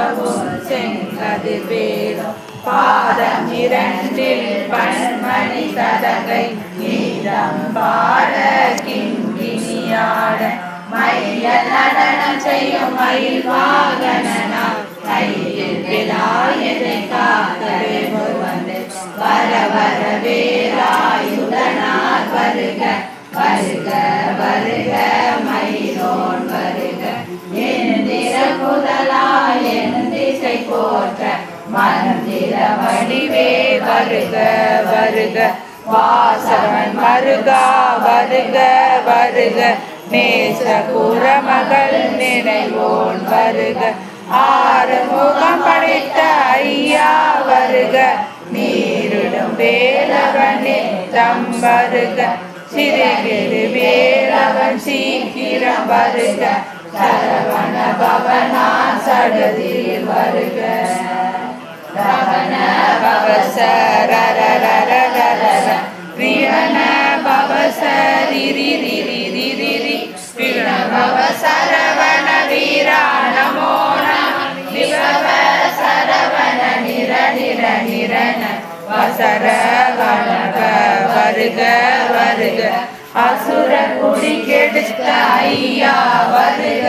Sister உதவும் செங்கது வேலும் பாதம் இரண்டில் பன்மணி சதகை நீதம் பாட கிங்கினியாட மயில நடனம் செய்யும் மயில் வாகனனா கையில் விலாயதை காக்கவே வந்து வர வர வேலாயுதனார் வருக வருக வருக வருக வருக. வாசவன் மருகா வருக வருக. நேச குரமகள் நினைவோன் வருக. ஆறு முகம் படைத்த ஐயா வருக. நீரிடும் வேலவனே தம் வருக. சிறுகிரு வேலவன் சீக்கிரம் வருக. சரவண பவனா சடதில் வருக. வருக வருக அசுர குடி கெடுத்த ஐயா வருக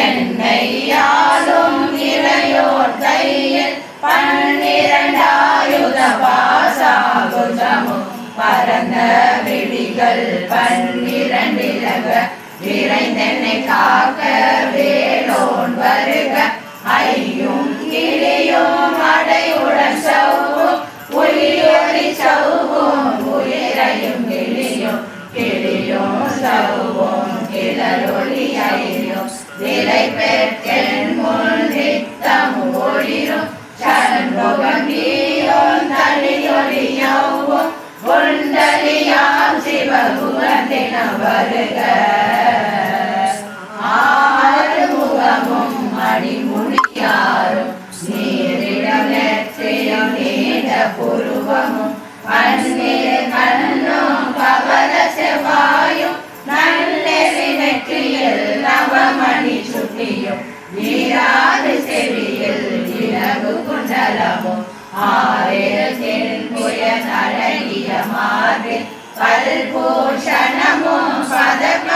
என்னை யாரும் இளையோர் கையில் பன்னிரண்டிலக விரைந்தென்னை காக்க வேலோன் வருக. ஐ வருக ஆறு முகமும் மணிமுடியாரும் நீண்ட புருவமும் பன்னீர் கண்ணும் கவல செவ்வாயும் நெற்றியில் நவமணி சுட்டியும் நீராறு செவியில் இலகு குண்டலமும் ஆயிரத்தின் பல்பூஷணமும் பதம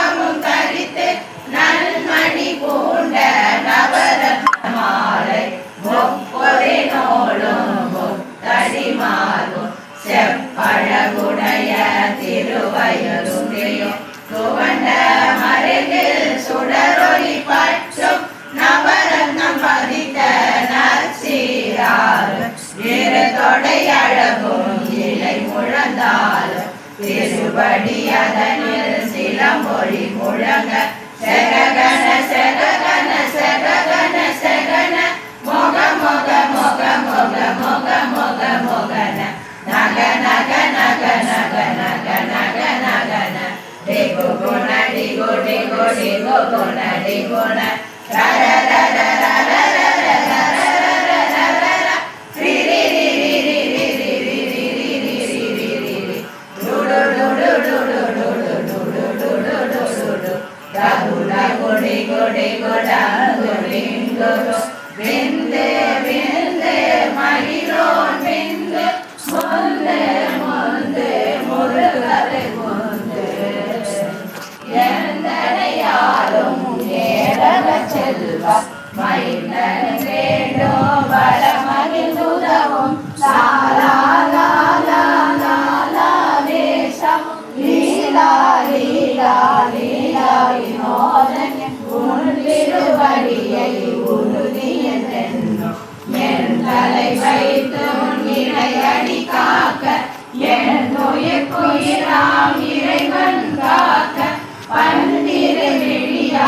அதனில் சிலமொழி முழங்க செககன செககன செககன செகன மொக மொக மொக மொக மொக மொக மொகன நக நக நக நக நக நக நகன டிகு குண டிகு டிகு டிகு குண டிகுண ரர ரர ரர ரர Dando Ringo, Vende, Vende, Marilón.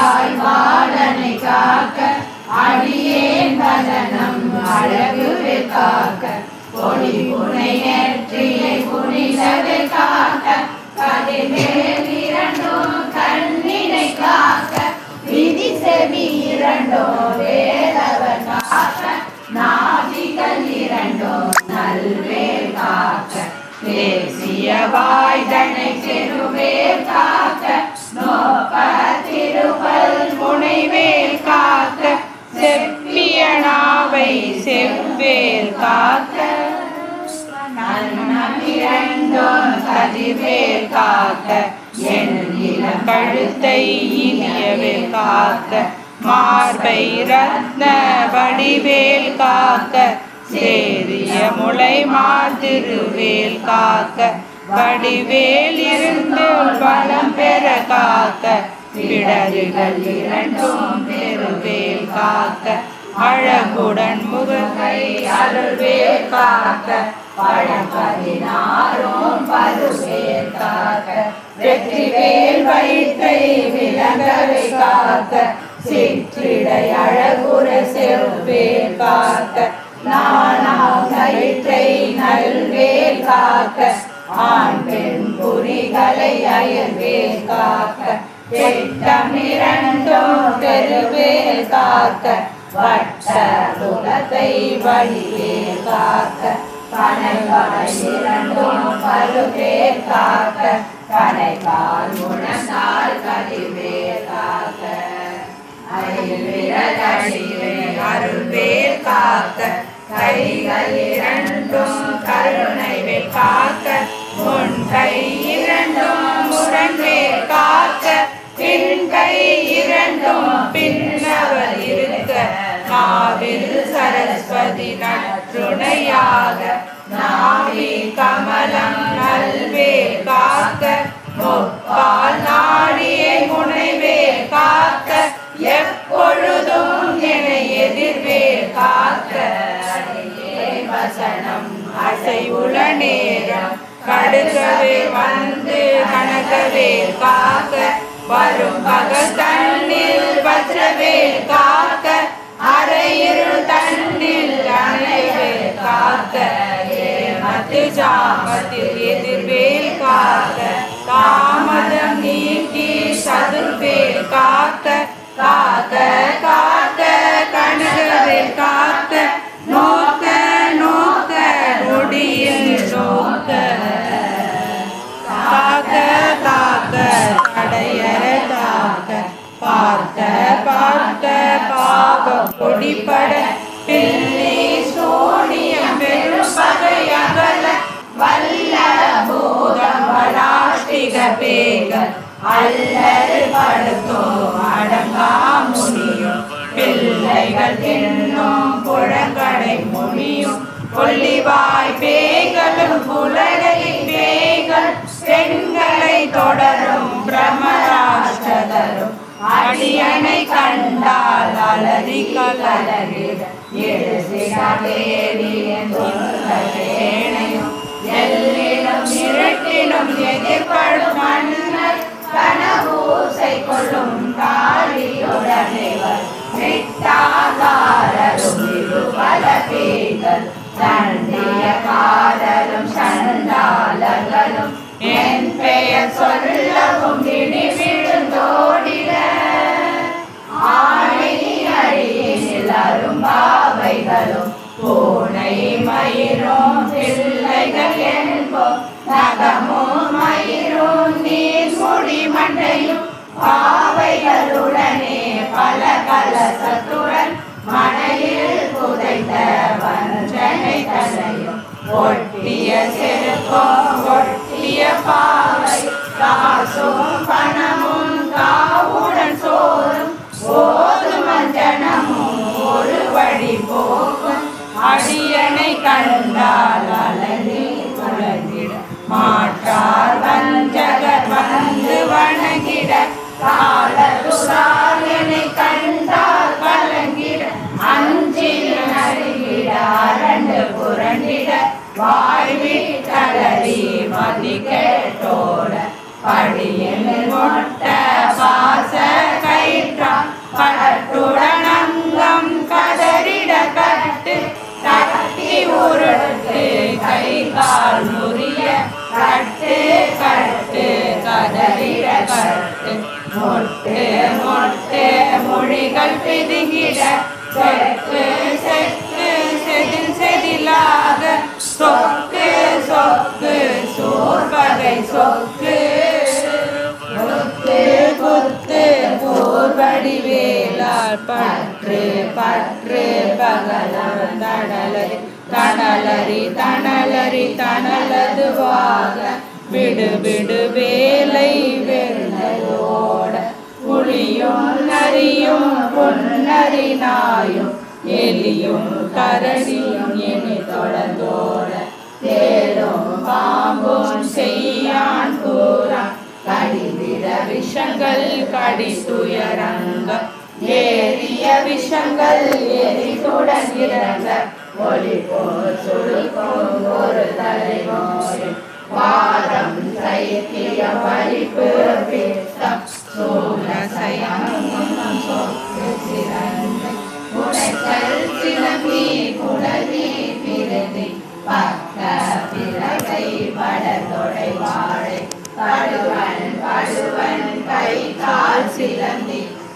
தாய் பாலனை காக்க அடியேன் பதனம் அழகு காக்க பொடி புனை நெற்றியை புனிதவை காக்க பதிவேல் இரண்டும் கண்ணினை காக்க. விதி செவி இரண்டோ வேலவன் காக்க நாதிகள் இரண்டோ நல்வே காக்க. பேசிய வாய்தனை பெருவே காக்க நோ செவ்வேல் காக்க நன்னமிரண்டோம் கதிர்வேல் காக்க என் இளம் கழுத்தை இனியவேல் காக்க மார்பை ரத்ன வடிவேல் காக்க சேரிய முளை மாதிருவேல் காக்க வடிவேல் இருந்து பலம் பெற காக்க பிடரிகள் இரண்டும் பெருவேல் காக்க அழகுடன் முகத்தை அருள்வே காக்க. பழம்பதினாரும் பருவேல் காக்க. வெற்றிவேல் வயிற்றை விலங்கவை காக்க. சிற்றிடை அழகுற செவ்வே காக்க. நானா கயிற்றை நல்வேல் காக்க. ஆண் பெண் குறிகளை அயல்வேல் காக்க திட்டமிரண்டும் பெருவேல் காக்க. வட்ட குலத்தை வழிவேல் காக்க கனைவாய் இரண்டும் பருவேல் காக்க கனைகால் முழந்தால் கதிவேல் காக்க ஐவிரதடிவே அருள்வேல் காக்க கைகள் இரண்டும் கருணைவேல் காக்க உன் கை இரண்டும் முரண்வேல் காக்க பின் கை இரண்டும் சரஸ்வதி நற்றுணையாக நாவி கமலம் நல்வே காக்க முப்பால் நாடியை முனைவே காக்க எப்பொழுதும் என எதிர்வே காக்க வசனம் அசைவுள நேரம் கடுகவே வந்து கணக்கவே காக்க வரும் பகல் தண்ணில் வஜ்ரவேல் காக்க அரையிருள் ஏமத்து எதிர்வேல் காக்க தாமதம் நீக்கி சதுர்வேல் காக்க காக்க காக்க கனகவேல் காக்க நோக்க நோக்க நொடியில் நோக்க. காக்க காக்க தடையற காக்க பார்க்க பார்க்க பாவம் கொடிபட வளாஷ்டிக பேகல் படுத்தோ அடங்கா முனியும். பிள்ளைகள் தின்னும் புழங்கடை முனியும். கொல்லிவாய் பேய்களும் புலகையில் பேய்கள். பெண்களை தொடரும் பிரமராஷ்டதரும் அடியனை கண்டால் அலறி கலரிட எழுதினேனையும் எல்லினும் இரட்டினும் மண்டையும் பாவைகளுடனே பல கலசத்துடன் மனையில் புதைத்த வஞ்சனை தலையும் ஒட்டிய செருக்கும் ஒட்டிய பாவை. காசும் பணமும் காவுடன் சோறும் ஓதும் அஞ்சனமும் ஒரு வழி போகும். அடியனை கண்டால் காலதுராயனை கண்டால் மதி கேட்டோட படியில் செக்கு செக்கு செதில் செதிலாக சொக்கு சொக்கு சொக்கு முத்து குத்து போர்வடி பற்று பற்று பகலவன் தடலரி தணலரி தணலரி தணலதுவாக விடு விடு வேலை வெறு. புலியும் நரியும் பொன்னரி நாயும் எலியும் கரடியும் இனி தொடர்ந்தோட தேடும் பாம்பும் செய்யான் கூறா. கடிவிட விஷங்கள் கடி துயரங்கம் ஏறிய விஷங்கள் எரி இறங்க ஒளி போல் சுருக்கும் ஒரு தலைமோயும் வாரம் சைத்திய பறிப்பு பித்தம் சூழ சயனம் சொத்து சிறந்து உடைத்தல் சிலம்பி குடலி பிறதி பக்க பிறகை படத்தொடை வாழை படுவன் படுவன் கை கால்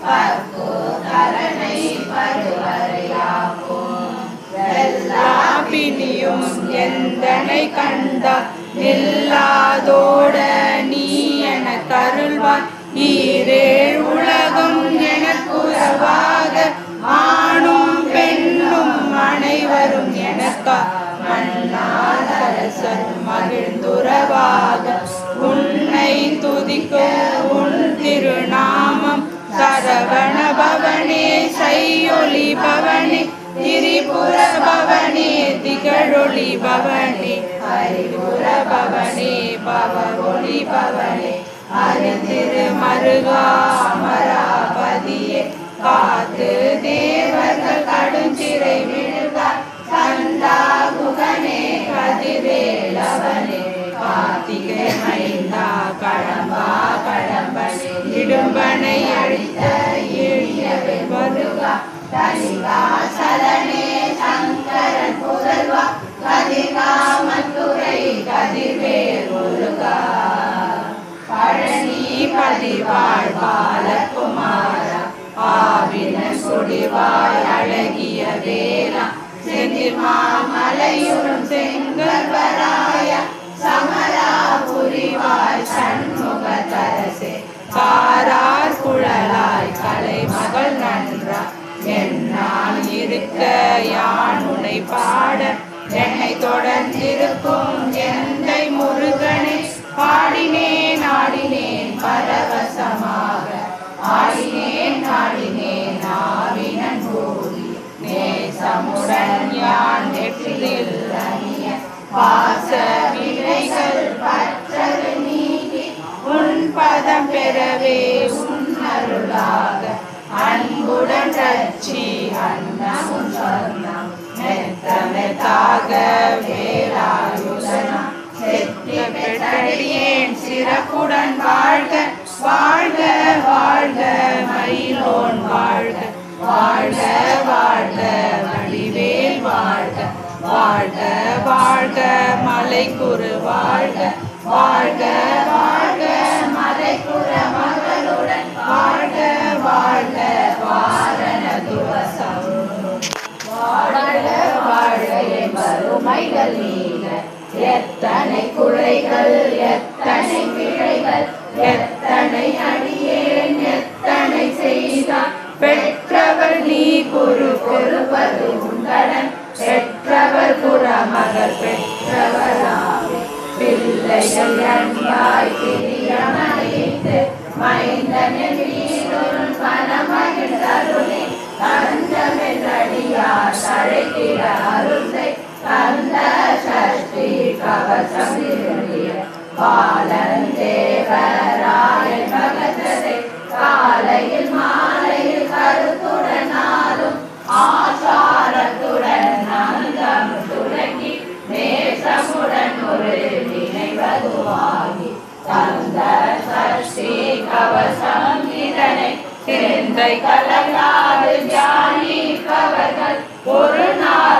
பக்கு தரணை எல்லா பிணியும் எந்தனை கண்டா நீ என கருள்வாய் ஈரேழ் உலகம் எனக்குறவாக ஆணும் பெண்ணும் அனைவரும் எனக்கா மன்னால் அரசர் மகிழ்ந்துறவாக. உன்னை துதிக்க உன் திருநாமம் சரவண பவனே சையொலி பவனே திரிபுர பவனே திகழொளி பவனே ஹரிபுர பவனே பவ ஒளி பவனே. அருந்திரு மருகா அமராபதியே. காத்து தேவர்கள் கடுஞ்சிறை விழுந்தார் கந்தா குகனே கதிரேலவனே. கார்த்திகை மைந்தா கடம்பா கடம்பனே. இடும்பனை அழித்த எளியவை வருகா தனிகா சலனே. பதிவாழ் பாலகுமாரா ஆவின சுடிவாய் அழகிய வேலா செந்தில் மாமலையுறும் செங்கல்வராய சமரா புரிவாய் சண்முக தரசே காரார் குழலாய் கலை மகள் நன்றா என்னால் இருக்க யான் உனை பாட என்னை தொடர்ந்திருக்கும் பரவசமாக. ஆடினேன் ஆடினேன் ஆவினன் போதி நேசமுடன் யான் நெற்றில் அணிய. பாச வினைகள் பற்றது நீங்கி உன் பதம் பெறவே உன் அருளாக அன்புடன் ரச்சி அண்ணமும் சொர்ணம். மெத்த மெத்தாக வேலாயுதனா செத்தி பெற்றடி சிறப்புடன் வாழ்க வாழ்க வாழ்க மயிலோன் வாழ்க. வாழ்க வாழ்க வடிவேல் வாழ்க. வாழ்க வாழ்க மலைக்குரு வாழ்க. வாழ்க வாழ்க மலைக்குற மகளுடன் வாழ்க. வாழ்க வாரண துவசம். வாழ்க வாழ்க என் வறுமைகள் நீ. எத்தனை குறைகள் எத்தனை பிழைகள் எத்தனை அடியேன் எத்தனை செய்தார். பெற்றவர் நீ குரு பொறுப்பது உண்டனன் பெற்றவர் புறமகள் பெற்றவராமே பிள்ளைகள் அன்பாய் பிரியமணித்து மைந்தனின் மீதும் பணமகிழ்ந்தருளி அந்தமென்றடியார் அழைக்கிற அருந்தை கந்த சஷ்டி கவசம் பாலன் தேவராயன் பகத்ததை காலையில் மாலையில் கருத்துடன் ஆசாரத்துடன் நந்தம் துடங்கி நேசமுடன் ஒரு நினைவதுவாகி கந்த சஷ்டி கவசம் இதனை சிந்தை கலங்காது தியானிப்பவர்கள் ஒரு நாள்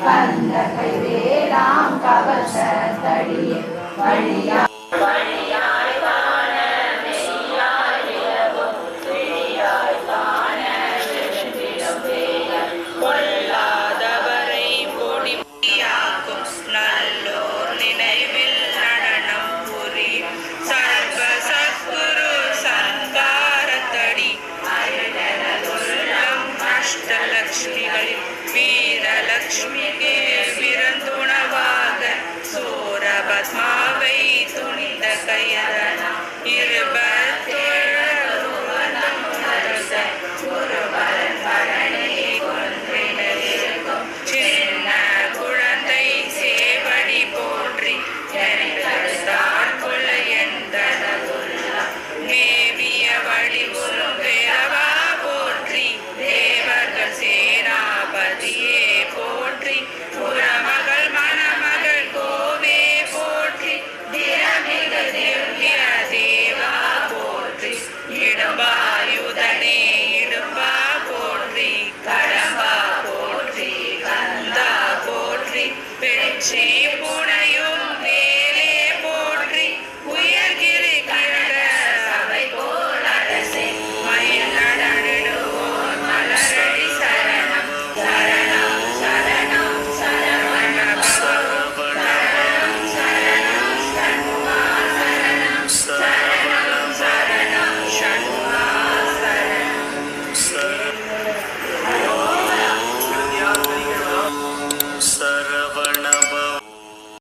உகது நிரணிய அஷ்டதிக்குள்ளோர் அடங்கலும் வசமாய் திசை வழியா Team.